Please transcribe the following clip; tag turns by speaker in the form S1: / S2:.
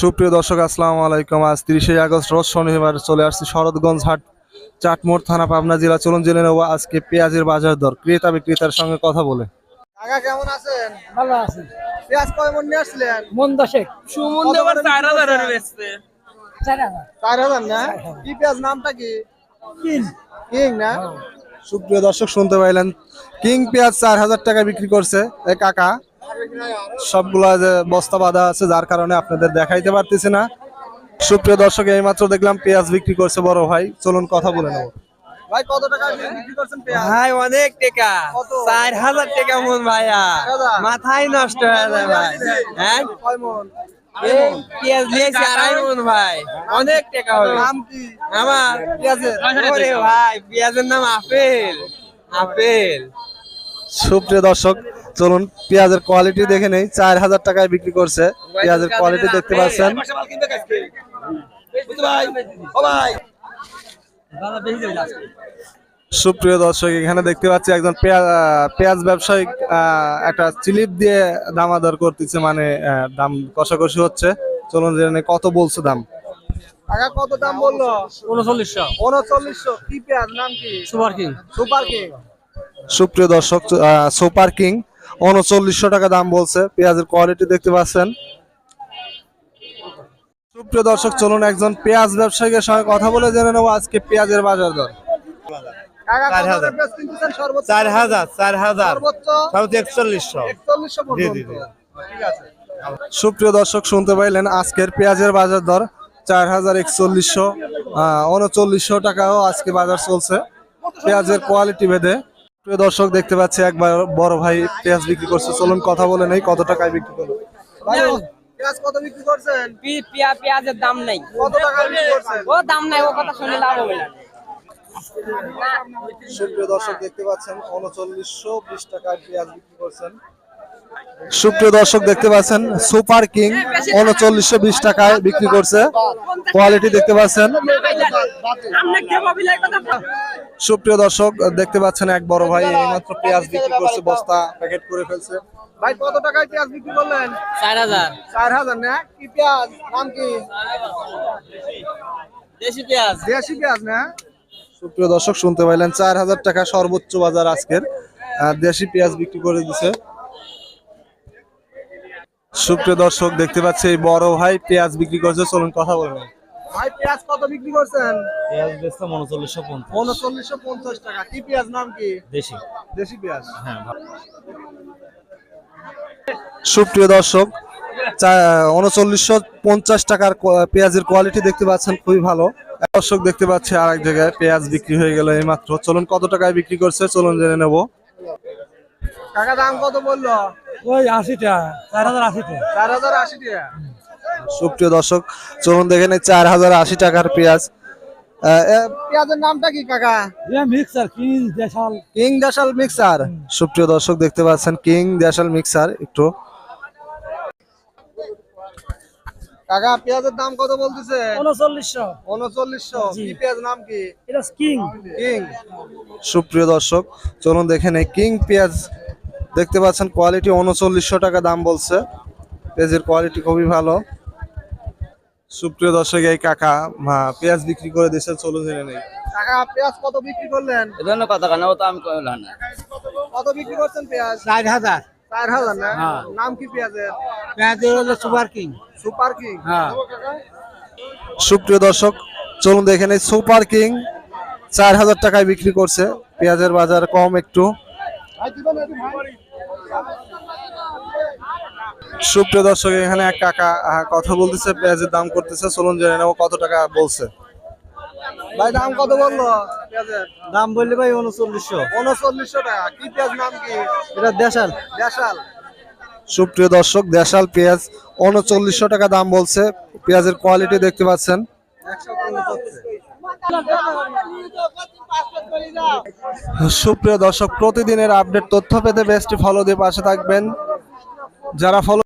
S1: সুপ্রিয় দর্শক আসসালামু আলাইকুম। আজ তিরিশে আগস্ট রোজ শনিবার চলে আসছি শরৎগঞ্জ হাট চাটমোড় থানা পাবনা জেলা চলুন জেনে নেব আজকে পেঁয়াজের বাজার দর। ক্রেতা বিক্রেতার সঙ্গে কথা বলে।
S2: কাকা কেমন আছেন?
S3: ভালো আছি।
S2: পেঁয়াজ কয় মন নিয়ে আসছিলেন?
S3: মন দশেক।
S2: সুমন দেবার চার হাজার।
S3: চার
S2: চার হাজার। না কি পেঁয়াজ নামটা কি?
S3: তিন
S2: কিং না?
S1: সুপ্রিয় দর্শক শুনতে পাইলেন। কিং পেঁয়াজ চার হাজার টাকা বিক্রি করছে। এ কাকা সবগুলা যে বস্তা বাঁধা আছে যার কারণে আপনাদের দেখাইতে পারতেছি না। সুপ্রিয় দর্শক এইমাত্র দেখলাম পেঁয়াজ বিক্রি করছে বড় ভাই। চলুন কথা বলে নেব।
S2: ভাই কত টাকা বিক্রি করছেন পেঁয়াজ?
S4: ভাই অনেক টাকা।
S2: কত?
S4: চার হাজার টাকা মন ভাইয়া। মাথায় নষ্ট হয়ে যায় ভাই। হ্যাঁ?
S2: কয় মন?
S4: পেঁয়াজ নিয়েছি আড়াই মন ভাই। অনেক টাকা হবে
S2: নাম কি?
S4: আমার
S2: পেঁয়াজের?
S4: ওরে ভাই পেঁয়াজের নাম আপেল। আপেল।
S1: সুপ্রিয় দর্শক চলুন পেঁয়াজের কোয়ালিটি দেখে নেই চার হাজার টাকায় বিক্রি করছে। পেঁয়াজের কোয়ালিটি দেখতে পাচ্ছেন। সুপ্রিয় দর্শক এখানে দেখতে পাচ্ছি একজন পেঁয়াজ পেঁয়াজ ব্যবসায়ী আহ, একটা চিলিপ দিয়ে দামাদর করতেছে মানে আহ, দাম কষাকষি হচ্ছে। চলুন জেনে কত বলছে দাম?
S2: কত দাম বলল?
S3: উনচল্লিশশো।
S2: উনচল্লিশশো। কি পেঁয়াজ? নাম কি?
S3: Super king.
S2: Super king.
S1: সুপ্রিয় দর্শক সুপার কিং। উনচল্লিশশো টাকা দাম বলছে। পেঁয়াজের কোয়ালিটি দেখতে পাচ্ছেন। সুপ্রিয় দর্শক চলুন একজন পেঁয়াজ ব্যবসায়ীর সঙ্গে কথা বলে জেনে নেব আজকে পেঁয়াজের বাজার দর।
S4: চার হাজার। চার হাজার একচল্লিশশো।
S1: সুপ্রিয় দর্শক শুনতে পাইলেন আজকের পেঁয়াজের বাজার দর চার হাজার একচল্লিশশো উনচল্লিশশো টাকাও আজকে বাজার চলছে। পেঁয়াজের কোয়ালিটি ভেদে প্রিয় দর্শক দেখতে পাচ্ছি একবার বড় ভাই পেঁয়াজ বিক্রি করছে। চলুন কথা বলে নেই কত টাকায় বিক্রি করল?
S2: পেঁয়াজ কত বিক্রি করছেন?
S4: পেঁয়াজের দাম নাই।
S2: কত টাকা বিক্রি করছেন?
S4: ও দাম নাই ও কথা শুনে লাভ হবে না।
S1: সুপ্রিয় দর্শক দেখতে পাচ্ছেন উনচল্লিশশো বিশ টাকায় পেঁয়াজ বিক্রি করছেন। সুপ্রিয় দর্শক দেখতে পাচ্ছেন সুপার কিং উনচল্লিশশো বিশ টাকায় বিক্রি করছে। কোয়ালিটি দেখতে পাচ্ছেন। সুপ্রিয় দর্শক দেখতে পাচ্ছেন এক বড় ভাই এইমাত্র পেঁয়াজ বিক্রি করছে বস্তা প্যাকেট করে ফেলছে।
S2: ভাই কত টাকায় পেঁয়াজ বিক্রি করলেন?
S4: চার হাজার।
S2: চার হাজার না? কি পেঁয়াজ? নাম কি?
S4: দেশি পেঁয়াজ।
S2: দেশি পেঁয়াজ না?
S1: সুপ্রিয় দর্শক শুনতে পাইলেন চার হাজার টাকা সর্বোচ্চ বাজার আজকের। দেশি পেঁয়াজ বিক্রি করে দিছে। সুপ্রিয় দর্শক দেখতে পাচ্ছি এই বড় ভাই পেঁয়াজ বিক্রি করছে। চলুন কথা বলবেন
S2: ভাই পেঁয়াজ কত বিক্রি করছেন?
S5: পেঁয়াজ বেচতাম উনচল্লিশশো পঞ্চাশ।
S2: উনচল্লিশশো পঞ্চাশ টাকা। কি পেঁয়াজ নাম কি?
S5: দেশি।
S2: দেশি পেঁয়াজ?
S5: হ্যাঁ
S1: সুপ্রিয় দর্শক উনচল্লিশশো পঞ্চাশ টাকার পেঁয়াজের কোয়ালিটি দেখতে পাচ্ছেন খুবই ভালো। দর্শক দেখতে পাচ্ছি আর এক জায়গায় পেঁয়াজ বিক্রি হয়ে গেল এই মাত্র চলুন কত টাকায় বিক্রি করছে? চলুন জেনে নেব।
S2: কাকা দাম কত বলল?
S3: ওই আশি টাকা চার হাজার আশি টাকা
S2: চার হাজার আশি টাকা।
S1: সুপ্রিয় দর্শক চলুন দেখে নেই চার হাজার আশি টাকার পেঁয়াজ।
S2: পেঁয়াজের নামটা কি কাকা?
S3: Mixer king Deshal.
S1: King Deshal mixer. সুপ্রিয় দর্শক দেখতে পাচ্ছেন কিং দেশাল মিক্সার একটু।
S2: কাকা পেঁয়াজের দাম কত বলতেছে?
S3: উনচল্লিশশো।
S2: উনচল্লিশশো। কি পেঁয়াজ নাম কি?
S3: এটা কিং।
S2: কিং।
S1: সুপ্রিয় দর্শক চলুন দেখে নেই কিং পেঁয়াজ দেখতে পাচ্ছেন কোয়ালিটি উনচল্লিশশো টাকা দাম বলছে। পেঁয়াজের কোয়ালিটি খুবই ভালো। সুপ্রিয় দর্শক এই কাকা মা, পেঁয়াজ বিক্রি করে দিয়েছে চলুন জেনে নেই।
S2: কাকা পেঁয়াজ কত বিক্রি করলেন?
S4: এজন্য কথা কেন তো আমি কইলাম না।
S2: কত বিক্রি করছেন পেঁয়াজ?
S3: চার হাজার।
S2: চার হাজার না। নাম কি পেঁয়াজের?
S3: পেঁয়াজের হলো সুপার কিং।
S2: Super king?
S3: হ্যাঁ।
S1: সুপ্রিয় দর্শক চলুন দেখে নেই সুপার কিং চার হাজার টাকায় বিক্রি করছে। পেঁয়াজের বাজার কম একটু। সুপ্রিয় দর্শক এখানে এক কাকা কথা বলতেছে পেঁয়াজের দাম করতেছে। চলুন জেনে নেব কত টাকা বলছে।
S2: ভাই দাম কত বলল?
S3: দাম বললে ভাই উনচল্লিশশো।
S2: উনচল্লিশশো টাকা। কি পেঁয়াজ নাম কি?
S3: এটা দেশাল।
S2: দেশাল।
S1: সুপ্রিয় দর্শক দেশাল পেঁয়াজ উনচল্লিশশো টাকা দাম বলছে। পেঁয়াজের কোয়ালিটি দেখতে পাচ্ছেন। সুপ্রিয় দর্শক প্রতিদিনের আপডেট তথ্য পেতে বেস্টটি ফলো দিয়ে পাশে থাকবেন। যারা ফলো